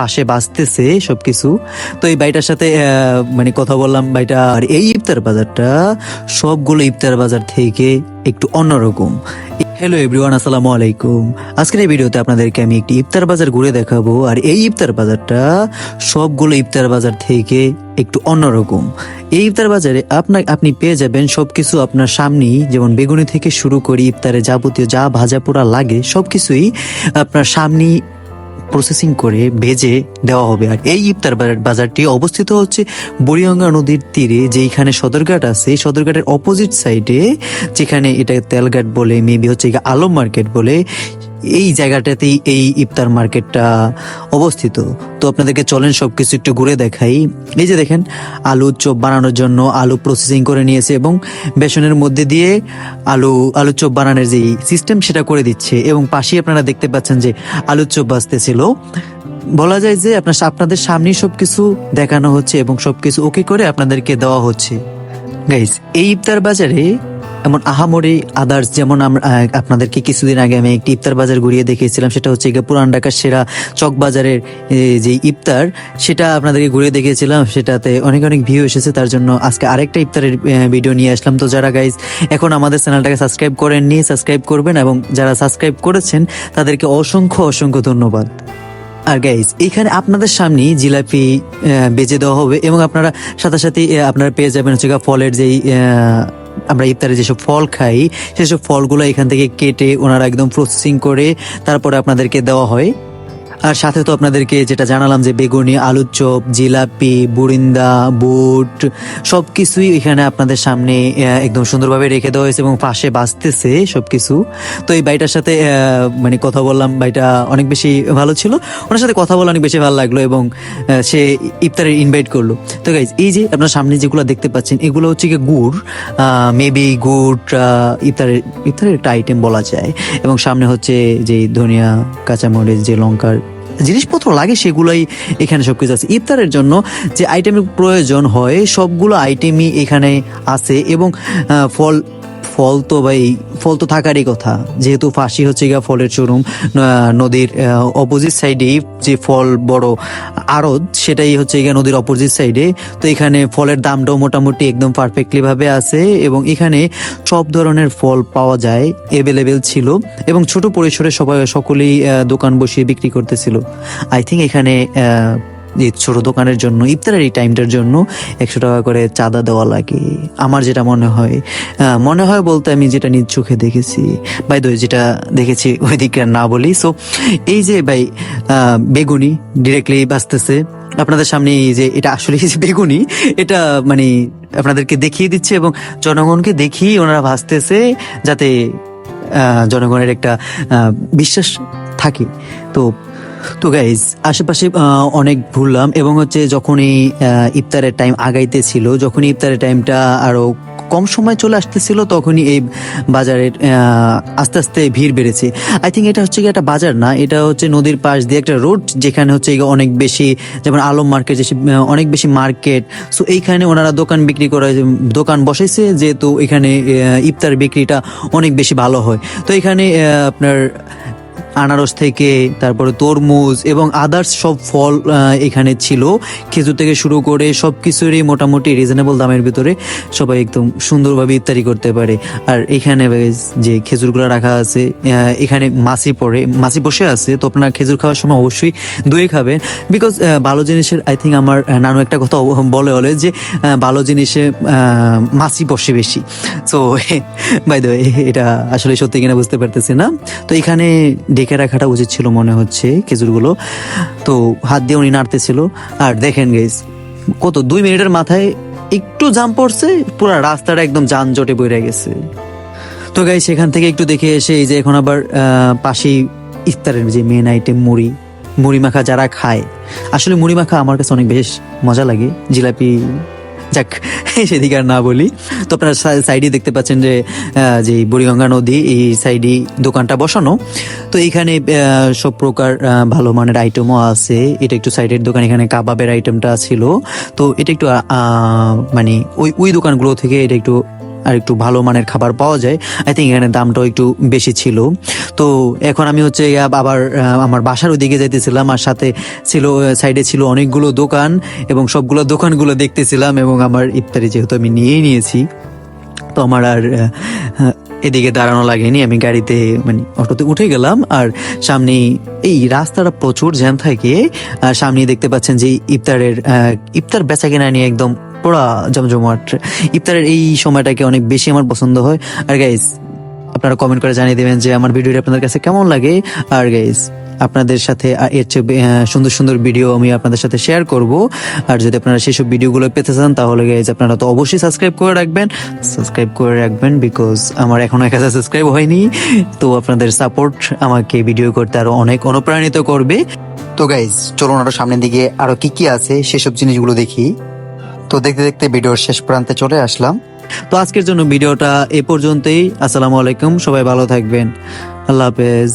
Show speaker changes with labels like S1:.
S1: পাশে বাঁচতেছে সবকিছু। তো এই বাইটার সাথে মানে কথা বললাম বাইটা আর এই ইফতার বাজারটা সবগুলো ইফতার বাজার থেকে একটু অন্যরকম। হ্যালো এভরিওয়ান আসসালামু আলাইকুম। আজকের এই ভিডিওতে আপনাদেরকে আমি একটি ইফতার বাজার ঘুরে দেখাবো, আর এই ইফতার বাজারটা সবগুলো ইফতার বাজার থেকে একটু অন্যরকম। এই ইফতার বাজারে আপনার আপনি পেয়ে যাবেন সব কিছু আপনার সামনেই, যেমন বেগুনি থেকে শুরু করে ইফতারে যাবতীয় যা ভাজা পোড়া লাগে সব কিছুই আপনার সামনেই প্রসেসিং করে ভেজে দেওয়া হবে। আর এই ইফতার বাজার- বাজারটি অবস্থিত হচ্ছে বুড়িগঙ্গা নদীর তীরে, যেইখানে সদরঘাট আছে। সদরঘাটের অপোজিট সাইডে যেখানে এটা তেলঘাট বলে মেবি হচ্ছে আলম মার্কেট বলে এই জায়গাটাতেই এই ইফতার মার্কেটটা অবস্থিত। তো আপনাদেরকে চলেন সব কিছু একটু ঘুরে দেখাই। এই যে দেখেন, আলু চপ বানানোর জন্য আলু প্রসেসিং করে নিয়েছে এবং বেসনের মধ্যে দিয়ে আলু আলু চপ বানানোর যে সিস্টেম সেটা করে দিচ্ছে। এবং পাশেই আপনারা দেখতে পাচ্ছেন যে আলু চপ বাজতেছিল। বলা যায় যে আপনার আপনাদের সামনেই সব কিছু দেখানো হচ্ছে এবং সব কিছু ওকে করে আপনাদেরকে দেওয়া হচ্ছে। গাইস এই ইফতার বাজারে এমন আহামরি আদার্স যেমন আমরা আপনাদেরকে কিছুদিন আগে আমি একটি ইফতার বাজার ঘুরিয়ে দেখিয়েছিলাম, সেটা হচ্ছে গিয়ে পুরান ঢাকার সেরা চক বাজারের যে ইফতার, সেটা আপনাদেরকে ঘুরিয়ে দেখিয়েছিলাম, সেটাতে অনেক অনেক ভিউ এসেছে, তার জন্য আজকে আরেকটা ইফতারের ভিডিও নিয়ে আসলাম। তো যারা গাইজ এখন আমাদের চ্যানেলটাকে সাবস্ক্রাইব করেননি সাবস্ক্রাইব করবেন এবং যারা সাবস্ক্রাইব করেছেন, তাদেরকে অসংখ্য অসংখ্য ধন্যবাদ। আর গাইজ এখানে আপনাদের সামনে জিলাপি বেজে দেওয়া হবে এবং আপনারা সাথে সাথে আপনারা পেয়ে যাবেন হচ্ছে ফলের যেই আমরা ইফতারে যেসব ফল খাই, সেসব ফলগুলো এখান থেকে কেটে ওনারা একদম প্রসেসিং করে তারপরে আপনাদেরকে দেওয়া হয়। আর সাথে তো আপনাদেরকে যেটা জানালাম যে বেগুনি, আলুর চপ, জিলাপি, বুরিন্দা, বুট সব কিছুই এখানে আপনাদের সামনে একদম সুন্দরভাবে রেখে দেওয়া হয়েছে এবং পাশে বাঁচতেছে সবকিছু। তো এই বাইটার সাথে মানে কথা বললাম বাইটা অনেক বেশি ভালো ছিল। ওনার সাথে কথা বলে অনেক বেশি ভালো লাগল এবং সে ইফতারে ইনভাইট করল। তো গাইজ এই যে আপনার সামনে যেগুলো দেখতে পাচ্ছেন, এগুলো হচ্ছে কি গুড় মেবি গুড় ইফতারের ইফতারের একটা আইটেম বলা যায়। এবং সামনে হচ্ছে যে ধনিয়া, কাঁচামরিচ, যে লঙ্কার জিনিসপত্র লাগে সেগুলোই এখানে সব কিছু আছে। ইফতারের জন্য যে আইটেমের প্রয়োজন হয়, সবগুলো আইটেমই এখানে আছে এবং ফল ফল তো ভাই, ফল তো থাকারই কথা। যেহেতু ফাঁসি হচ্ছে গিয়া ফলের শোরুম নদীর অপোজিট সাইডে যে ফল বড় আড়ত, সেটাই হচ্ছে গিয়া নদীর অপোজিট সাইডে তো এখানে ফলের দামটাও মোটামুটি একদম পারফেক্টলি ভাবে আছে এবং এখানে সব ধরনের ফল পাওয়া যায় এভেলেবেল ছিল এবং ছোট পরিসরে সবাই, সকলেই দোকান বসিয়ে বিক্রি করতেছিল। আই থিঙ্ক এখানে এই ছোট দোকানের জন্য, ইফতারের এই টাইমটার জন্য একশো টাকা করে চাঁদা দেওয়া লাগে। আমার যেটা মনে হয় মনে হয় বলতে আমি যেটা নিজ চোখে দেখেছি বাই দই যেটা দেখেছি ওই দিকে না বলি সো এই যে ভাই বেগুনি ডিরেক্টলি বাঁচতেছে, আপনাদের সামনে এই যে এটা আসলে যে বেগুনি, এটা মানে আপনাদেরকে দেখিয়ে দিচ্ছে এবং জনগণকে দেখিয়ে ওনারা ভাসতেছে যাতে জনগণের একটা বিশ্বাস থাকে। তো তো গাইজ আশেপাশে অনেক ঘুরলাম এবং হচ্ছে যখনই ইফতারের টাইম আগাইতেছিল, যখনই ইফতারের টাইমটা আরও কম সময় চলে আসতেছিল, তখনই এই বাজারের আস্তে আস্তে ভিড় বেড়েছে। আই থিঙ্ক এটা হচ্ছে কি একটা বাজার না, এটা হচ্ছে নদীর পাশ দিয়ে একটা রোড যেখানে হচ্ছে অনেক বেশি, যেমন আলম মার্কেট যে অনেক বেশি মার্কেট সো এইখানে ওনারা দোকান বিক্রি করে, দোকান বসাইছে, যেহেতু এখানে ইফতার বিক্রিটা অনেক বেশি ভালো হয়। তো এখানে আপনার আনারস থেকে, তারপরে তরমুজ এবং আদার্স সব ফল এখানে ছিল। খেজুর থেকে শুরু করে সব কিছুরই মোটামুটি রিজনেবল দামের ভিতরে সবাই একদম সুন্দরভাবে ইফতারি করতে পারে। আর এখানে যে খেজুরগুলো রাখা আছে এখানে মাছি পড়ে মাছি বসে আছে। তো আপনার খেজুর খাওয়ার সময় অবশ্যই দই খাবেন। বিকজ ভালো জিনিসের আই থিঙ্ক আমার নানু একটা কথা বলে বলে যে ভালো জিনিসে মাছি বসে বেশি। সো বাই দ্য এটা আসলে সত্যি কিনা বুঝতে পারতেছি না। তো এখানে ডেকে রাখাটা উচিত ছিল মনে হচ্ছে খেজুরগুলো। তো হাত দিয়ে উনি নাড়তেছিল। আর দেখেন গেস কত দুই মিনিটের মাথায় একটু জাম পড়ছে, পুরো রাস্তাটা একদম যানজটে বইরে গেছে। তো গাই সেখান থেকে একটু দেখে এসে এই যে এখন আবার পাশেই ইফতারের যে মেন আইটেম মুড়ি মুড়ি মাখা যারা খায়। আসলে মুড়ি মাখা আমার কাছে অনেক বেশ মজা লাগে। জিলাপি যাক, সেদিকে আর না বলি। তো আপনারা সাইডে দেখতে পাচ্ছেন যে যে বুড়িগঙ্গা নদী, এই সাইডে দোকানটা বসানো। তো এখানে সব প্রকার ভালো মানের আইটেমও আছে। এটা একটু সাইডের দোকান, এখানে কাবাবের আইটেমটা ছিল। তো এটা একটু মানে ওই ওই দোকানগুলো থেকে এটা একটু আর একটু ভালো মানের খাবার পাওয়া যায়। আই থিঙ্ক এখানে দামটাও একটু বেশি ছিল। তো এখন আমি হচ্ছে আবার আমার বাসার ওদিকে যাইতেছিলাম আর সাথে ছিল সাইডে ছিল অনেকগুলো দোকান এবং সবগুলো দোকানগুলো দেখতেছিলাম এবং আমার ইফতারি যেহেতু আমি নিয়েই নিয়েছি, তো আমার আর এদিকে দাঁড়ানো লাগেনি। আমি গাড়িতে মানে অটোতে উঠে গেলাম আর সামনে এই রাস্তাটা প্রচুর জ্যাম থাকে। আর সামনে দেখতে পাচ্ছেন যে ইফতারের ইফতার বেচা কেনা নিয়ে একদম পুরা জমজমাট। ইফতারের এই সময়টাকে অনেক বেশি আমার পছন্দ হয়। আর গাইস আপনারা কমেন্ট করে জানিয়ে দেবেন যে আমার ভিডিওটা আপনাদের কাছে কেমন লাগে। আর গাইস আপনাদের সাথে এর চেয়ে সুন্দর সুন্দর ভিডিও আমি আপনাদের সাথে শেয়ার করব। আর যদি আপনারা সেসব ভিডিওগুলো পেতে চান, তাহলে গাইজ আপনারা তো অবশ্যই সাবস্ক্রাইব করে রাখবেন। সাবস্ক্রাইব করে রাখবেন বিকজ আমার এখনও এক হাজার সাবস্ক্রাইব হয়নি। তো আপনাদের সাপোর্ট আমাকে ভিডিও করতে আরও অনেক অনুপ্রাণিত করবে। তো গাইজ চলুন আরও সামনের দিকে আরও কি কি আছে, সেসব জিনিসগুলো দেখি। তো দেখতে দেখতে ভিডিওর শেষ প্রান্তে চলে আসলাম। তো আজকের জন্য ভিডিওটা এ পর্যন্তই। আসসালামু আলাইকুম, সবাই ভালো থাকবেন। আল্লাহ হাফেজ।